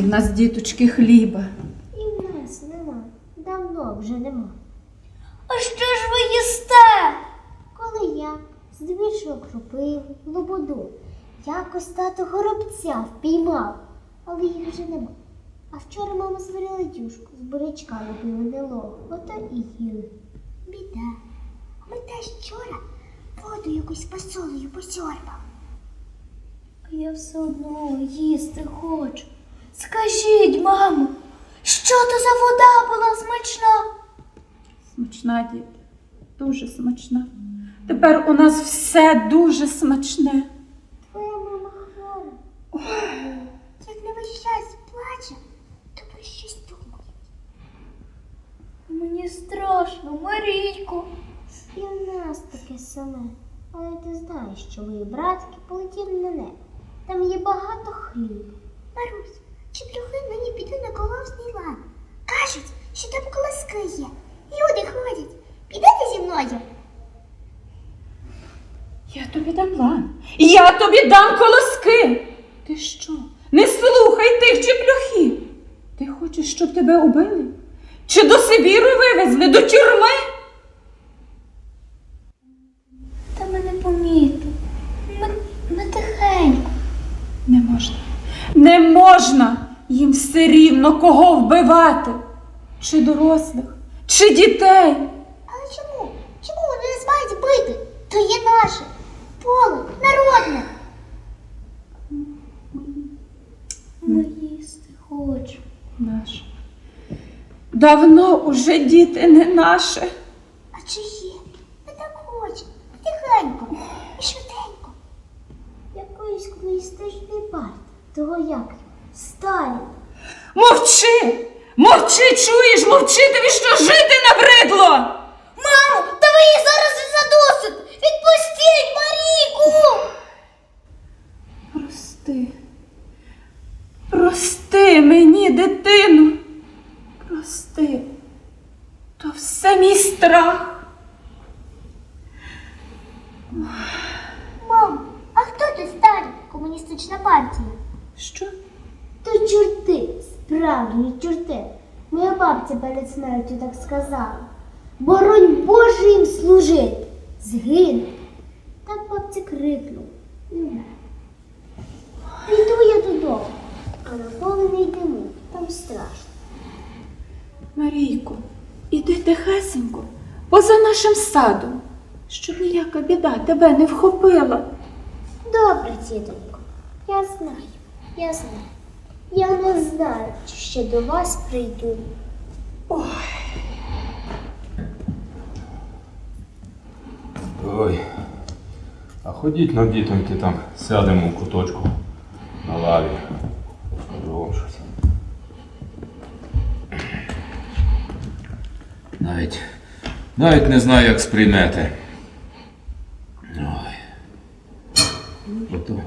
В нас, діточки, хліба. І в нас нема. Давно вже нема. А що ж ви їсте? Коли я здебільшого кропив лободу, якось тато горобця впіймав, але їх вже нема. А вчора мама зварила юшку, з бурячка робила нелого, ото і їли. Біда. Ми теж вчора воду якусь посолою посьорбав. А я все одно їсти хочу. Скажіть, мамо, що то за вода була смачна? Смачна, діти, дуже смачна. Тепер у нас все дуже смачне. Твоя мама хвора. Як не весь час плаче, то про щось думає. Мені страшно, Марійко. І в нас таке саме. Але ти знаєш, що мої братки полетіли на небо. Там є багато хлібу. Марусь, чи плюхи мені піде на колосний лад? Кажуть, що там колоски є. Люди ходять. Підете зі мною? Я тобі дам лан. Я тобі дам колоски. Ти що? Не слухай тих чеплюхів. Ти хочеш, щоб тебе убили? Чи до Сибіру вивезли, до тюрми? Та мене помітив. Ми, ми тихенько. Не можна. Не можна їм все рівно кого вбивати. Чи дорослих, чи дітей. Але чому? Чому вони нас мають бити? То є наше. Поле, народне. Ми їсти хочемо. Наше. Давно уже діти не наше. А чи є? Ми так хочемо. Тихенько і швиденько. Якоїсь комуністичної партії. Того як? Сталін. Мовчи! Мовчи, чуєш, мовчи, тобі що жити набридло! Мамо, та ви її зараз і задосить! Відпустіть Марійку! Прости. Прости мені, дитину. Прости. То все мій страх. Мам, а хто ти Сталін? Комуністична партія. Що? То чорти. Моя бабця перед смертю так сказала. Боронь Боже їм служити, згинути. Так бабця крикнув. Піду я додому, а на поле не йдемо, там страшно. Марійко, іди тихесенько, поза нашим садом, щоб ніяка біда тебе не вхопила. Добре, тітонько, я знаю, я знаю. Я не знаю, чи ще до вас прийду. Ой. А ходіть на дітоньки там, сядемо в куточку на лаві. Скажу вам щось. Навіть, навіть не знаю, як сприймете. Ой. Ото,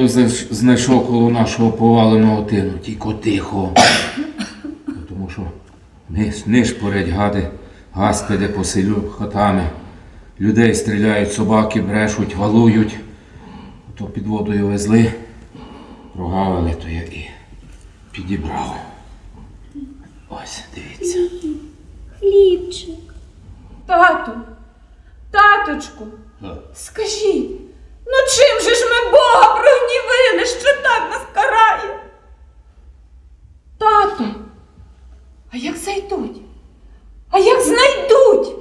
знайш- знайшов коло нашого поваленого тину, тільки тихо. Тому що ниш, нишпорять гади, гаспеди по селю хатами. Людей стріляють, собаки брешуть, валують. То під водою везли, прогавили, то я і підібрав. Ось, дивіться. Хлібчик. Тату, таточку, скажіть, ну чим же ж ми Бога прогнівили, що так нас карає? Тату, а як зайдуть? А як знайдуть?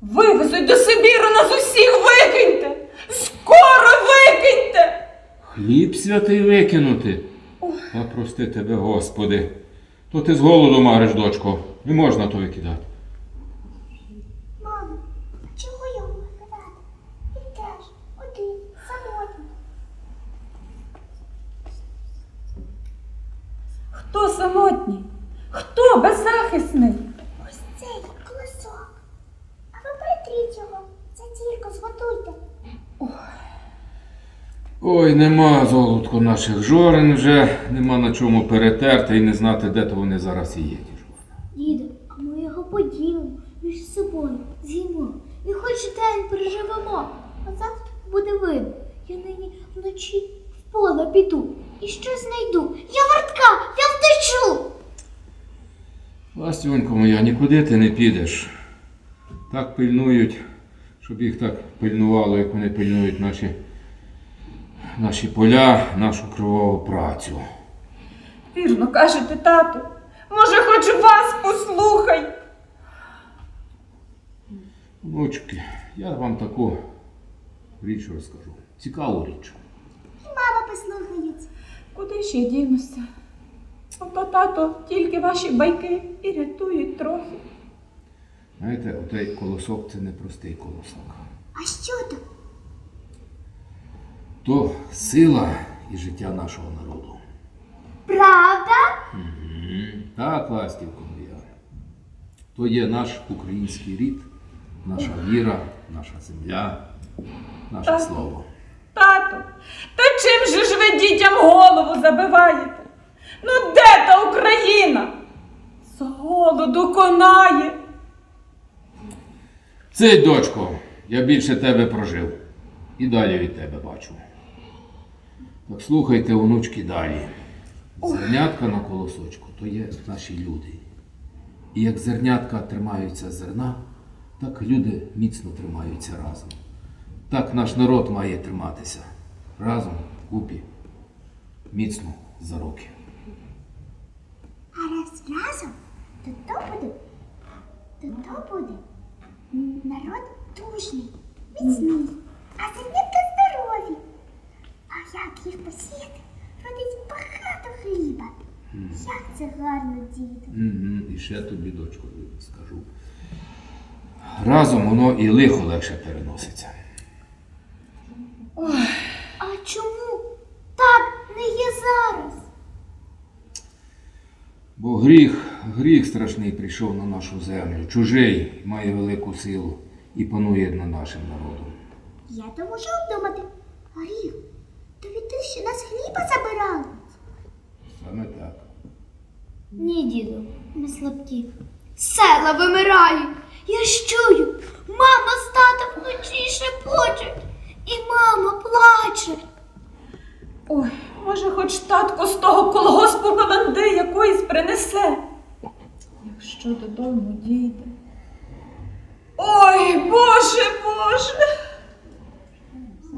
Вивезуть до Сибіру нас усіх викиньте! Скоро викиньте! Хліб святий викинути. Та прости тебе, Господи. То ти з голоду мариш, дочко. Не можна то викидати. Мамо, чого його викидати? Він теж один, самотній. Хто самотній? Хто беззахисний? Ось цей колосок. А ви перетріть його. Це тільки зготуйте. Ой, нема золотко наших жорен вже, нема на чому перетерти і не знати, де то вони зараз і є. ті жорна. Діду, а ми його поділимо між собою, з'їмо. І хоч день переживемо, а завтра буде видно. Я нині вночі поле піду і щось знайду. Я вартка, я втечу. Ластівонько моя, нікуди ти не підеш. Так пильнують, щоб їх так пильнувало, як вони пильнують наші, наші поля, нашу кровову працю. Вірно кажете, тату. Може, хоч вас послухай. Внучки, я вам таку річ розкажу. Цікаву річ. Куди я дінуся? Ото тато, тільки ваші байки і рятують трохи. Знаєте, отей колосок це не простий колосок. А що там? То сила і життя нашого народу. Правда? Так, ластівко моя. То є наш український рід, наша віра, наша земля, наше Так. слово. Тату, та чим же ж ви дітям голову забиваєте? Ну де та Україна? З голоду конає. Цей дочко, я більше тебе прожив. І далі від тебе бачу. Так слухайте, онучки, далі. Зернятка на колосочку то є наші люди. І як зернятка тримаються зерна, так люди міцно тримаються разом. Так наш народ має триматися. Разом, купі, міцно за руки. А раз разом, то то буде, то то буде народ дружний, міцний, а зернятка здорові. А як їх посіяти, родить багато хліба. Як це гарно, діду. І ще тобі, дочко, скажу. Разом воно і лихо легше переноситься. А чому так не є зараз? Бо гріх, гріх страшний прийшов на нашу землю, чужий, має велику силу і панує над нашим народом. Я то можу обдумати. Горіх, то від тих, що нас хліба забирали. Саме так. Ні, діду, ми слабкі. Села вимирають. Я ж чую, мама з татом вночі шепочуть. І мама плаче. Ой, може, хоч татко з того колгоспу баланди якоїсь принесе. Якщо додому дійде. Ой, Боже, Боже.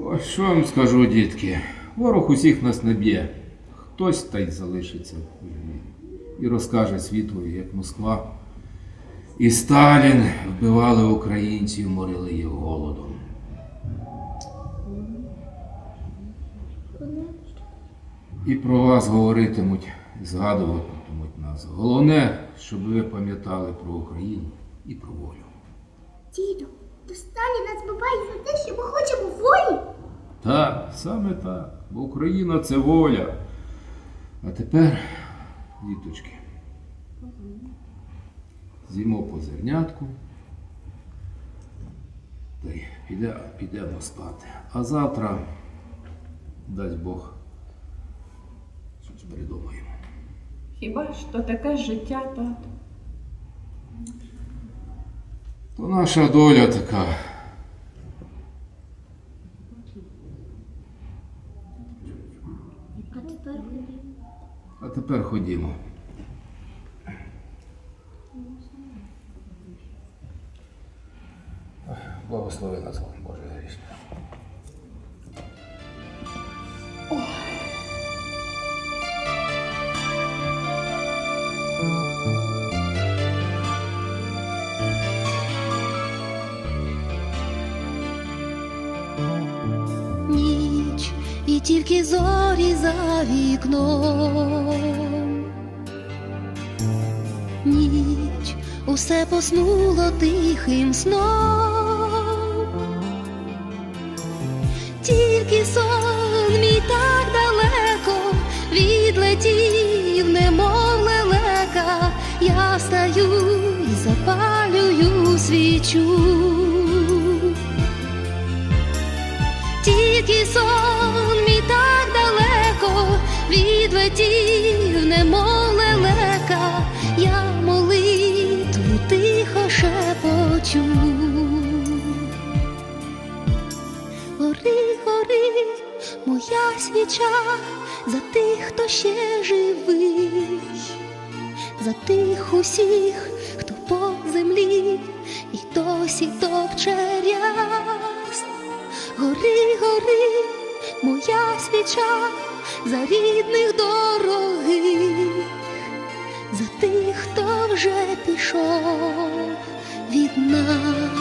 Ось що вам скажу, дітки. Ворог усіх нас не б'є. Хтось та й залишиться в живі. І розкаже світу, як Москва і Сталін вбивали українців, морили їх голодом. І про вас говоритимуть, згадуватимуть нас. Головне, щоб ви пам'ятали про Україну і про волю. Діду, то Сталін нас буває за те, що ми хочемо волі. Так, саме так. Бо Україна це воля. А тепер, діточки, з'їмо по зернятку. Та й піде, підемо спати. А завтра, дасть Бог, щось придумаємо. Хіба ж то таке життя, тато? То наша доля така. А тепер ходімо. Тільки зорі за вікном. Ніч усе поснуло тихим сном. Тільки сон мій так далеко відлетів, немов лелека. Я стаю і запалюю свічу. Відлетів, немов лелека, я молитву тихо шепочу. Гори, гори, моя свіча за тих, хто ще живий, за тих усіх, хто по землі і досі топче ряс. Гори, гори, моя свіча за рідних дорогих, за тих, хто вже пішов від нас.